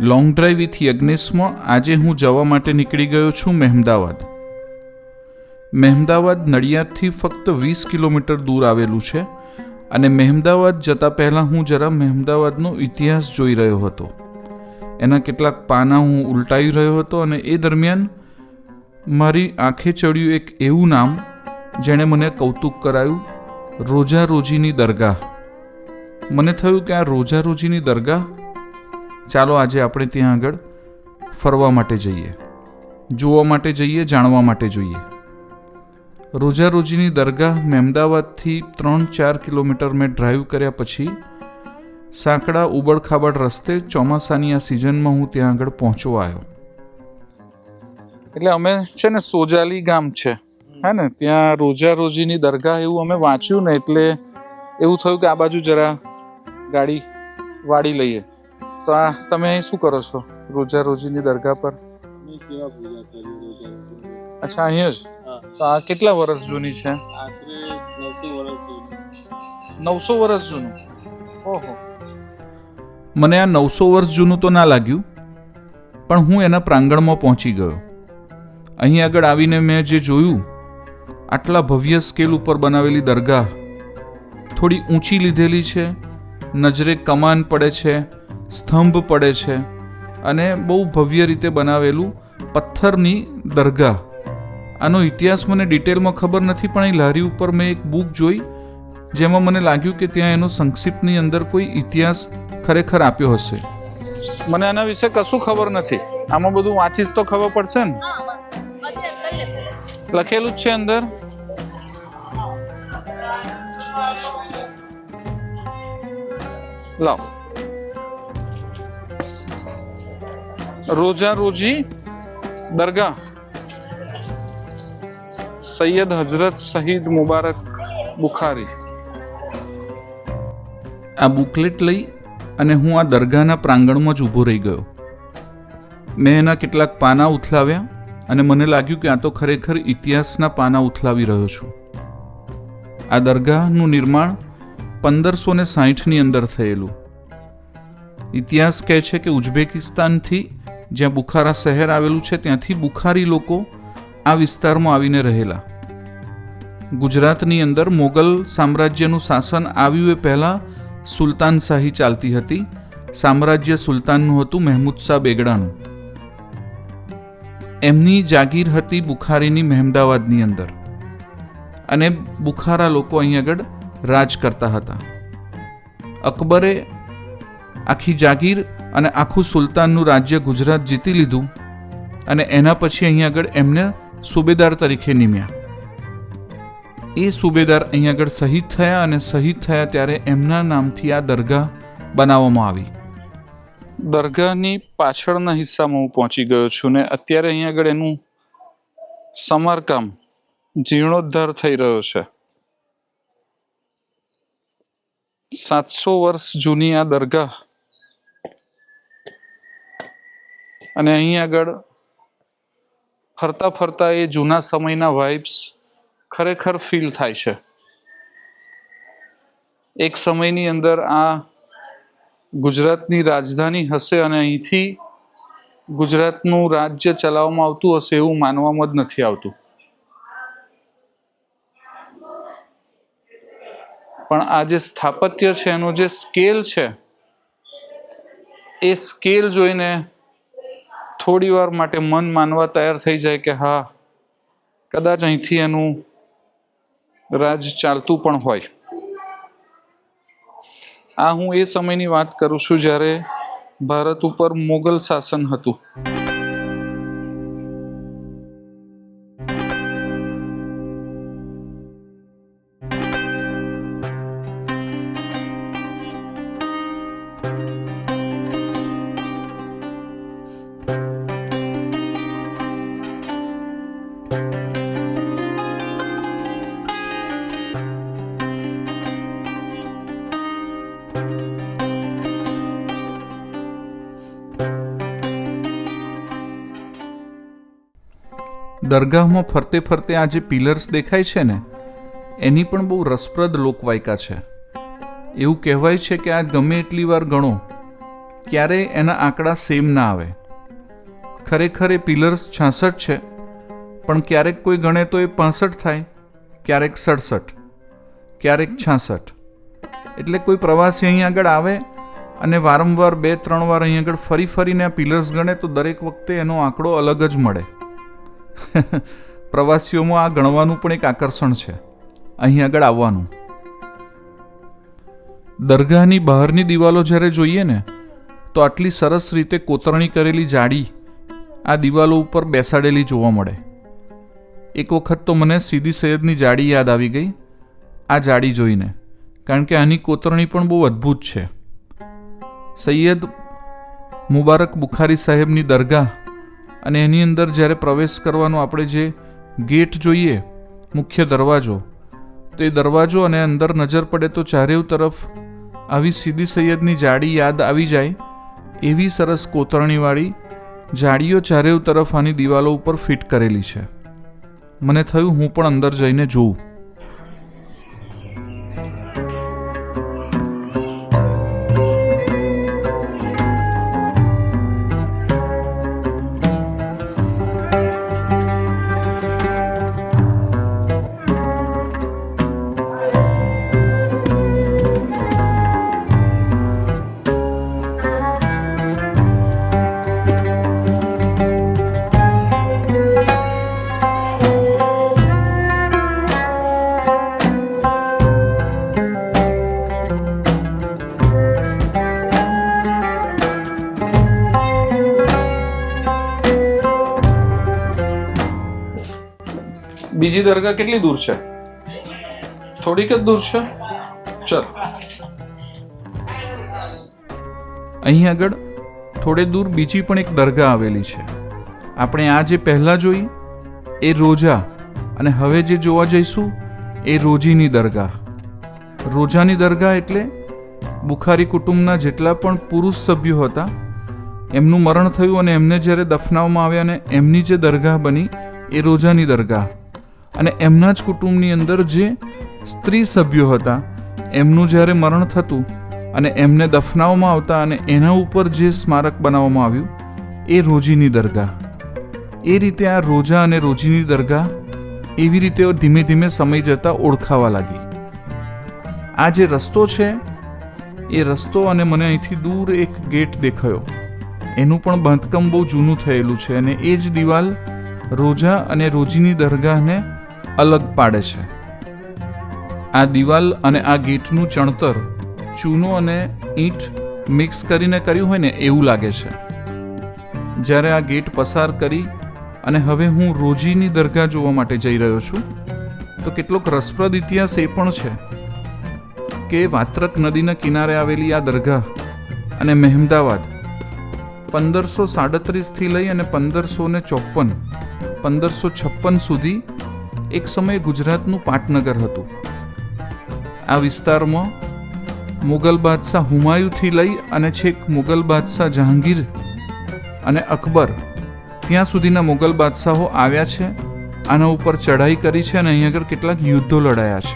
Long drive with યજ્ઞેશમાં આજે હું જવા માટે નીકળી ગયો છું મહેમદાવાદ. મહેમદાવાદ નડિયાદથી ફક્ત વીસ કિલોમીટર દૂર આવેલું છે અને મહેમદાવાદ જતાં પહેલાં હું જરા મહેમદાવાદનો ઇતિહાસ જોઈ રહ્યો હતો. એના કેટલાક પાના હું ઉલટાવી રહ્યો હતો અને એ દરમિયાન મારી આંખે ચડ્યું એક એવું નામ જેણે મને કૌતુક કરાયું રોજા રોજીની દરગાહ. મને થયું કે આ રોજારોજીની દરગાહ? ચાલો આજે આપણે ત્યાં આગળ ફરવા માટે જઈએ, જોવા માટે જઈએ, જાણવા માટે જોઈએ. રોજા રોજીની દરગાહ મહેમદાવાદથી ત્રણ ચાર કિલોમીટર મેં ડ્રાઈવ કર્યા પછી, સાંકડા ઉબડખાબડ રસ્તે ચોમાસાની આ સિઝનમાં હું ત્યાં આગળ પહોંચવા આવ્યો. એટલે અમે છે ને સોજાલી ગામ છે. હે ને ત્યાં રોજા રોજીની દરગાહ એવું અમે વાંચ્યું ને એટલે એવું થયું કે આ બાજુ જરા ગાડી વાળી લઈએ. તો આ તમે અહીં શું કરો છો રોજા રોજીની દરગાહ પર. અચ્છા અહીંયા જ? તો આ કેટલા વર્ષ જૂની છે? નવસો વર્ષ જૂનું. ઓહો. મને આ નવસો વર્ષ જૂનું તો ના લાગ્યું પણ હું એના પ્રાંગણમાં પહોંચી ગયો. અહીં આગળ આવીને મેં જે જોયું આટલા ભવ્ય સ્કેલ ઉપર બનાવેલી દરગાહ. થોડી ઊંચી લીધેલી છે નજરે કમાન પડે છે સ્તંભ પડે છે અને બહુ ભવ્ય રીતે બનાવેલું પથ્થરની દરગાહ. આનો ઇતિહાસ મને ડિટેલમાં ખબર નથી પણ એ લારી ઉપર મેં એક બુક જોઈ જેમાં મને લાગ્યું કે ત્યાં એનો સંક્ષિપ્તની અંદર કોઈ ઇતિહાસ ખરેખર આપ્યો હશે. મને આના વિશે કશું ખબર નથી. આમાં બધું વાંચીશ તો ખબર પડશે ને? લખેલું જ છે અંદર લાવ રોજા રોજી દરગાહ સૈયદ હજરત શહીદ મુબારક બુખારી આ બુકલેટ લઈ અને હું આ દરગાહના પ્રાંગણમાં જ ઊભો રહી ગયો. મેં એના કેટલાક પાના ઉથલાવ્યા. અને મને લાગ્યું કે આ તો ખરેખર ઇતિહાસના પાના ઉથલાવી રહ્યો છું. આ દરગાહનું નિર્માણ પંદરસો ને સાહીઠની અંદર થયેલું. ઇતિહાસ કહે છે કે ઉઝબેકિસ્તાનથી જ્યાં બુખારા શહેર આવેલું છે, ત્યાંથી બુખારી લોકો આ વિસ્તારમાં આવીને રહેલા. ગુજરાતની અંદર મોગલ સામ્રાજ્યનું શાસન આવ્યું એ પહેલાં સુલતાન શાહી ચાલતી હતી. સામ્રાજ્ય સુલતાનનું હતું મહેમૂદ શાહ બેગડાનું. એમની જાગીર હતી બુખારીની મહેમદાવાદની અંદર. અને બુખારા લોકો અહીં આગળ રાજ કરતા હતા. અકબરે આખી જાગીર અને આખું સુલતાનનું રાજ્ય ગુજરાત જીતી લીધું અને એના પછી અહીં આગળ એમને સુબેદાર તરીકે નિમ્યા. એ સુબેદાર અહીં આગળ શહીદ થયા અને શહીદ થયા ત્યારે એમના નામથી આ દરગાહ બનાવવામાં આવી. દરગાહની પાછળના હિસ્સામાં હું પહોંચી ગયો છું ને અત્યારે અહીં આગળ એનું સમારકામ જીર્ણોદ્ધાર થઈ રહ્યો છે. સાતસો વર્ષ જૂની આ દરગાહ અને અહીં આગળ ફરતા ફરતા એ જૂના સમયના વાઇબ્સ ખરેખર ફીલ થાય છે. એક સમયની અંદર આ ગુજરાતની રાજધાની હશે અને અહીંથી ગુજરાતનું રાજ્ય ચલાવવામાં આવતું હશે એવું માનવામાં જ નથી આવતું. પણ આ જે સ્થાપત્ય છે, એનો જે સ્કેલ છે, એ સ્કેલ જોઈને થોડી વાર માટે મન માનવા તૈયાર થઈ જાય કે હા, કદાચ અહીંથી એનું રાજ ચાલતું પણ હોય. આ હું એ સમયની વાત કરું છું જ્યારે ભારત ઉપર મોગલ શાસન હતું. દરગાહમાં ફરતે ફરતે આ જે પિલર્સ દેખાય છે ને, એની પણ બહુ રસપ્રદ લોકવાયકા છે. એવું કહેવાય છે કે આ ગમે એટલી વાર ગણો ક્યારેય એના આંકડા સેમ ના આવે. ખરેખર એ પિલર્સ છાસઠ છે, પણ ક્યારેક કોઈ ગણે તો એ પાસઠ થાય, ક્યારેક સડસઠ, ક્યારેક છાસઠ. એટલે કોઈ પ્રવાસી અહીં આગળ આવે અને વારંવાર બે, ત્રણ વાર અહીં આગળ ફરી ફરીને આ પિલર્સ ગણે તો દરેક વખતે એનો આંકડો અલગ જ મળે. પ્રવાસીઓમાં આ ગણવાનું પણ એક આકર્ષણ છે. અહીં આગળ આવવાનું. દરગાહની બહારની દિવાલો જ્યારે જોઈએ ને, તો આટલી સરસ રીતે કોતરણી કરેલી જાડી આ દિવાલો ઉપર બેસાડેલી જોવા મળે. એક વખત તો મને સીધી સૈયદની જાડી યાદ આવી ગઈ, આ જાડી જોઈને, કારણ કે આની કોતરણી પણ બહુ અદ્ભુત છે. સૈયદ મુબારક બુખારી સાહેબની દરગાહ અને એની અંદર જ્યારે પ્રવેશ કરવાનો આપણે જે ગેટ જોઈએ, મુખ્ય દરવાજો, તો એ દરવાજો અને અંદર નજર પડે તો ચારેવ તરફ આવી સીધી સૈયદની જાડી યાદ આવી જાય, એવી સરસ કોતરણીવાળી જાડીઓ ચારેવ તરફ આની દિવાલો ઉપર ફિટ કરેલી છે. મને થયું હું પણ અંદર જઈને જોઉં. બીજી દરગાહ કેટલી દૂર છે? થોડીક જ દૂર છે? ચલ. અહીં આગળ થોડે દૂર બીજી પણ એક દરગાહ આવેલી છે. આપણે આ જે પહેલા જોઈ, એ રોજા અને હવે જે જોવા જઈશું, એ રોજીની દરગાહ. રોજાની દરગાહ એટલે બુખારી કુટુંબના જેટલા પણ પુરુષ સભ્યો હતા, એમનું મરણ થયું અને એમને જ્યારે દફનાવવામાં આવ્યા અને એમની જે દરગાહ બની, એ રોજાની દરગાહ. અને એમના જ કુટુંબની અંદર જે સ્ત્રી સભ્યો હતા, એમનું જ્યારે મરણ થતું અને એમને દફનાવવામાં આવતા અને એના ઉપર જે સ્મારક બનાવવામાં આવ્યું, એ રોજીની દરગાહ. એ રીતે આ રોજા અને રોજીની દરગાહ એવી રીતે ધીમે ધીમે સમય જતાં ઓળખાવા લાગી. આ જે રસ્તો છે, એ રસ્તો અને મને અહીંથી દૂર એક ગેટ દેખાયો. એનું પણ બાંધકામ બહુ જૂનું થયેલું છે અને એ જ દિવાલ રોજા અને રોજીની દરગાહને અલગ પાડે છે. આ દિવાલ અને આ ગેટનું ચણતર, ચૂનો અને ઈંટ મિક્સ કરીને કર્યું હોય ને એવું લાગે છે. જ્યારે આ ગેટ પસાર કરી અને હવે હું રોજીની દરગાહ જોવા માટે જઈ રહ્યો છું, તો કેટલોક રસપ્રદ ઇતિહાસ એ પણ છે કે વાત્રક નદીના કિનારે આવેલી આ દરગાહ અને મહેમદાવાદ પંદરસો સાડત્રીસથી લઈ અને પંદરસો ને ચોપન પંદરસો છપ્પન સુધી એક સમયે ગુજરાતનું પાટનગર હતું. આ વિસ્તારમાં મુગલ બાદશાહ હુમાયુથી લઈ અને છેક મુગલ બાદશાહ જહાંગીર અને અકબર ત્યાં સુધીના મુગલ બાદશાહો આવ્યા છે, આના ઉપર ચઢાઈ કરી છે અને અહીં આગળ કેટલાક યુદ્ધો લડાયા છે.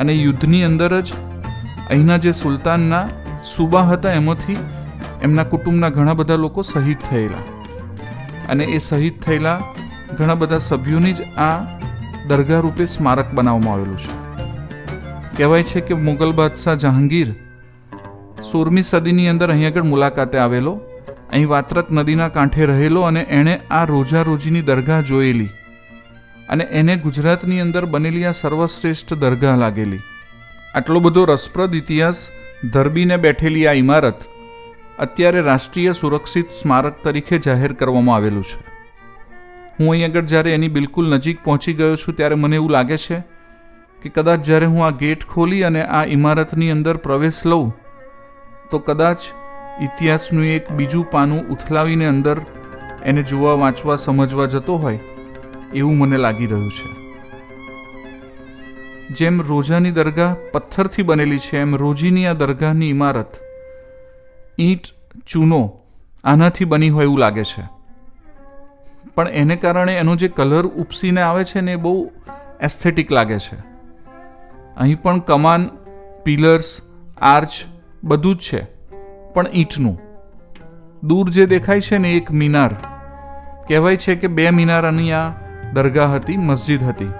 અને યુદ્ધની અંદર જ અહીંના જે સુલતાનના સુબા હતા એમાંથી એમના કુટુંબના ઘણા બધા લોકો શહીદ થયેલા. અને એ શહીદ થયેલા ઘણા બધા સભ્યોની જ આ દરગાહ રૂપે સ્મારક બનાવવામાં આવેલું છે. કહેવાય છે કે મુગલ બાદશાહ જહાંગીર સોળમી સદીની અંદર અહીં આગળ મુલાકાતે આવેલો, અહીં વાત્રક નદીના કાંઠે રહેલો અને એણે આ રોજા રોજીની દરગાહ જોયેલી અને એને ગુજરાતની અંદર બનેલી આ સર્વશ્રેષ્ઠ દરગાહ લાગેલી. આટલો બધો રસપ્રદ ઇતિહાસ ધરબીને બેઠેલી આ ઇમારત અત્યારે રાષ્ટ્રીય સુરક્ષિત સ્મારક તરીકે જાહેર કરવામાં આવેલું છે. હું અહીં આગળ જ્યારે એની બિલકુલ નજીક પહોંચી ગયો છું ત્યારે મને એવું લાગે છે કે કદાચ જ્યારે હું આ ગેટ ખોલી અને આ ઇમારતની અંદર પ્રવેશ લઉં, તો કદાચ ઇતિહાસનું એક બીજું પાનું ઉથલાવીને અંદર એને જોવા, વાંચવા, સમજવા જતો હોય એવું મને લાગી રહ્યું છે. જેમ રોજાની દરગાહ પથ્થરથી બનેલી છે, એમ રોજીની આ દરગાહની ઇમારત ઈંટ, ચૂનો આનાથી બની હોય એવું લાગે છે. પણ એને કારણે એનો જે કલર ઉપસીને આવે છે ને એ બહુ એસ્થેટિક લાગે છે. અહીં પણ કમાન પિલર્સ આર્ચ બધું જ છે, પણ ઈંટનું. દૂર જે દેખાય છે ને એક મિનાર. કહેવાય છે કે બે મિનારની આ દરગાહ હતી, મસ્જિદ હતી.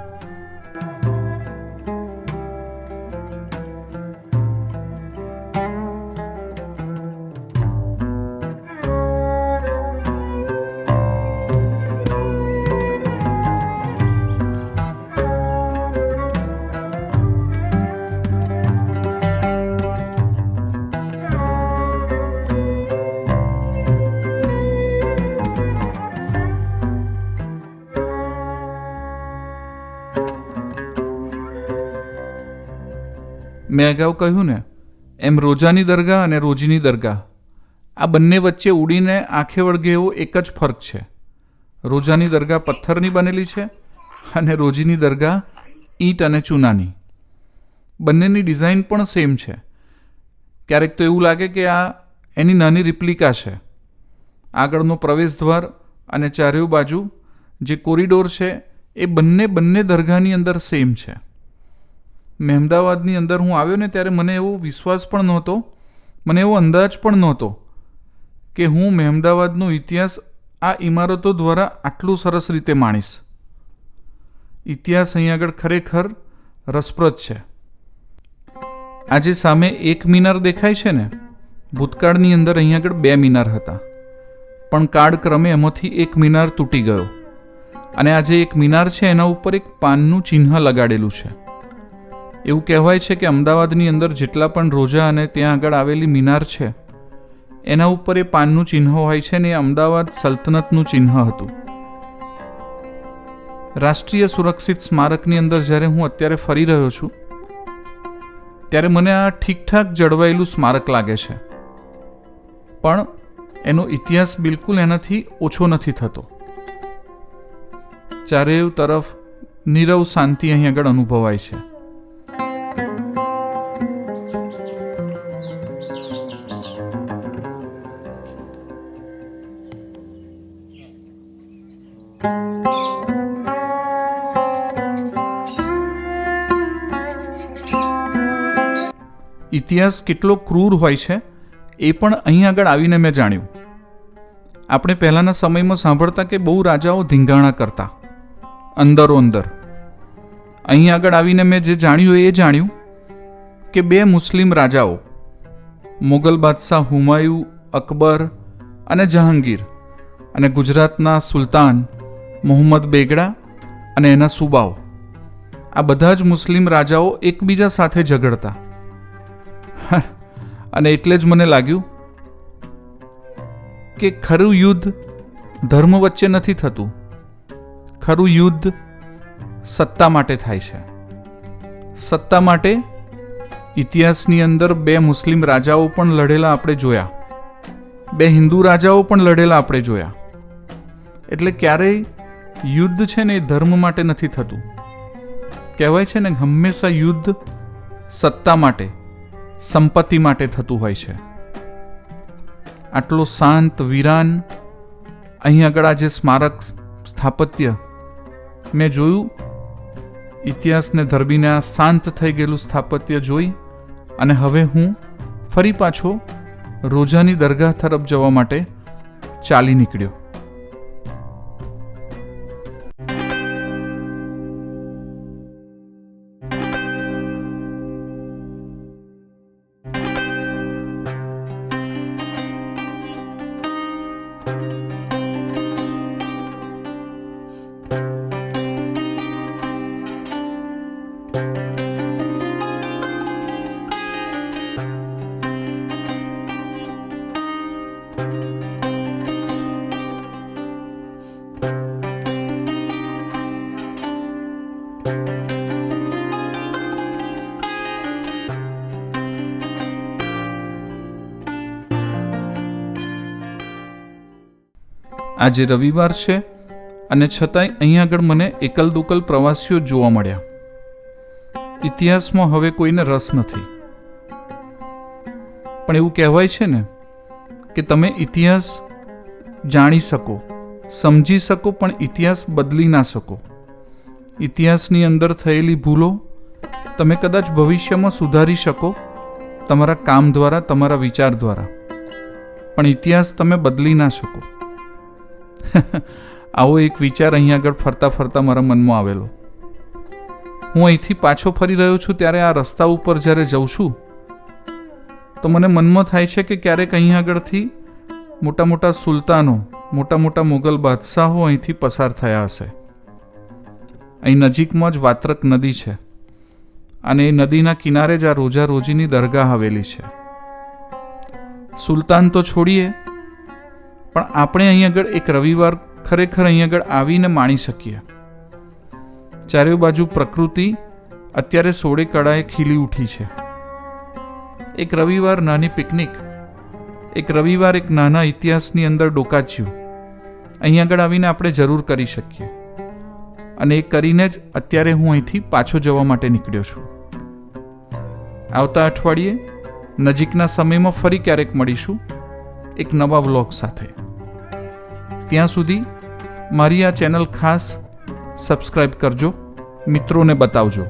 મેં અગાઉ કહ્યું ને, એમ રોજાની દરગાહ અને રોજીની દરગાહ. આ બંને વચ્ચે ઉડીને આંખે વળગે એવો એક જ ફરક છે. રોજાની દરગાહ પથ્થરની બનેલી છે અને રોજીની દરગાહ ઈંટ અને ચૂનાની. બંનેની ડિઝાઇન પણ સેમ છે. ક્યારેક તો એવું લાગે કે આ એની નાની રિપ્લિકા છે. આગળનો પ્રવેશદ્વાર અને ચારેય બાજુ જે કોરિડોર છે એ બંને બંને દરગાહની અંદર સેમ છે. મહેમદાવાદની અંદર હું આવ્યો ને ત્યારે મને એવો વિશ્વાસ પણ નહોતો, મને એવો અંદાજ પણ નહોતો કે હું મહેમદાવાદનો ઇતિહાસ આ ઇમારતો દ્વારા આટલું સરસ રીતે માણીશ. ઇતિહાસ અહીં આગળ ખરેખર રસપ્રદ છે. આજે સામે એક મિનાર દેખાય છે ને, ભૂતકાળની અંદર અહીં આગળ બે મિનાર હતા. પણ કાળક્રમે એમાંથી એક મિનાર તૂટી ગયો. અને આજે એક મિનાર છે એના ઉપર એક પાનનું ચિહ્ન લગાડેલું છે. એવું કહેવાય છે કે અમદાવાદની અંદર જેટલા પણ રોજા અને ત્યાં આગળ આવેલી મિનાર છે, એના ઉપર એ પાનનું ચિહ્ન હોય છે ને એ અમદાવાદ સલ્તનતનું ચિહ્ન હતું. રાષ્ટ્રીય સુરક્ષિત સ્મારકની અંદર જ્યારે હું અત્યારે ફરી રહ્યો છું, ત્યારે મને આ ઠીકઠાક જળવાયેલું સ્મારક લાગે છે. પણ એનો ઇતિહાસ બિલકુલ એનાથી ઓછો નથી થતો. ચારેય તરફ નીરવ શાંતિ અહીં આગળ અનુભવાય છે. ઇતિહાસ કેટલો ક્રૂર હોય છે, એ પણ અહીં આગળ આવીને મેં જાણ્યું. આપણે પહેલાંના સમયમાં સાંભળતા કે બહુ રાજાઓ ધીંગાણા કરતા. અંદરો અંદર અહીં આગળ આવીને મેં જે જાણ્યું એ જાણ્યું કે બે મુસ્લિમ રાજાઓ, મુગલ બાદશાહ હુમાયુ, અકબર અને જહાંગીર અને ગુજરાતના સુલતાન મોહમ્મદ બેગડા અને એના સુબાઓ. આ બધા જ મુસ્લિમ રાજાઓ એકબીજા સાથે ઝઘડતા. અને એટલે જ મને લાગ્યું કે ખરું યુદ્ધ ધર્મ વચ્ચે નથી થતું. ખરું યુદ્ધ સત્તા માટે થાય છે. સત્તા માટે ઇતિહાસની અંદર બે મુસ્લિમ રાજાઓ પણ લડેલા આપણે જોયા. બે હિન્દુ રાજાઓ પણ લડેલા આપણે જોયા. એટલે ક્યારેય યુદ્ધ છે ને એ ધર્મ માટે નથી થતું. કહેવાય છે ને હંમેશા યુદ્ધ સત્તા માટે. સંપત્તિ માટે થતું હોય છે. આટલો શાંત વિરાન અહીં આગળ આ જે સ્મારક સ્થાપત્ય મેં જોયું, ઇતિહાસને ધરબીને આ શાંત થઈ ગયેલું સ્થાપત્ય જોઈ અને હવે હું ફરી પાછો રોજાની દરગાહ તરફ જવા માટે ચાલી નીકળ્યો. આજે રવિવાર છે અને છતાંય અહીં આગળ મને એકલ દુકલ પ્રવાસીઓ જોવા મળ્યા. ઇતિહાસમાં હવે કોઈને રસ નથી. પણ એવું કહેવાય છે ને કે તમે ઇતિહાસ જાણી શકો, સમજી શકો, પણ ઇતિહાસ બદલી ના શકો. ઇતિહાસની અંદર થયેલી ભૂલો તમે કદાચ ભવિષ્યમાં સુધારી શકો, તમારા કામ દ્વારા, તમારા વિચાર દ્વારા. પણ ઇતિહાસ તમે બદલી ના શકો. આવો એક વિચાર અહીં આગળ ફરતા ફરતા મારા મનમાં આવેલો. હું અહીંથી પાછો ફરી રહ્યો છું ત્યારે આ રસ્તા ઉપર જ્યારે જઉં છું, તો મને મનમાં થાય છે કે ક્યારેક અહીં આગળથી મોટા મોટા સુલતાનો, મોટા મોટા મુગલ બાદશાહો અહીંથી પસાર થયા હશે. અહીં નજીકમાં જ વાત્રક નદી છે અને એ નદીના કિનારે જ આ રોજા રોજીની દરગાહ આવેલી છે. સુલતાન તો છોડીએ પણ આપણે અહીં આગળ એક રવિવાર ખરેખર અહીં આગળ આવીને માણી શકીએ. ચારે બાજુ પ્રકૃતિ અત્યારે સોળે કળાએ ખીલી ઉઠી છે. એક રવિવાર નાની પિકનિક, એક રવિવાર એક નાના ઇતિહાસની અંદર ડોકાચ્યું. અહીં આગળ આવીને આપણે જરૂર કરી શકીએ. અને એ કરીને જ અત્યારે હું અહીંથી પાછો જવા માટે નીકળ્યો છું. આવતા અઠવાડિયે નજીકના સમયમાં ફરી ક્યારેક મળીશું એક નવા વ્લોગ સાથે. ત્યાં સુધી મારી આ ચેનલ ખાસ સબસ્ક્રાઈબ કરજો મિત્રોને બતાવજો.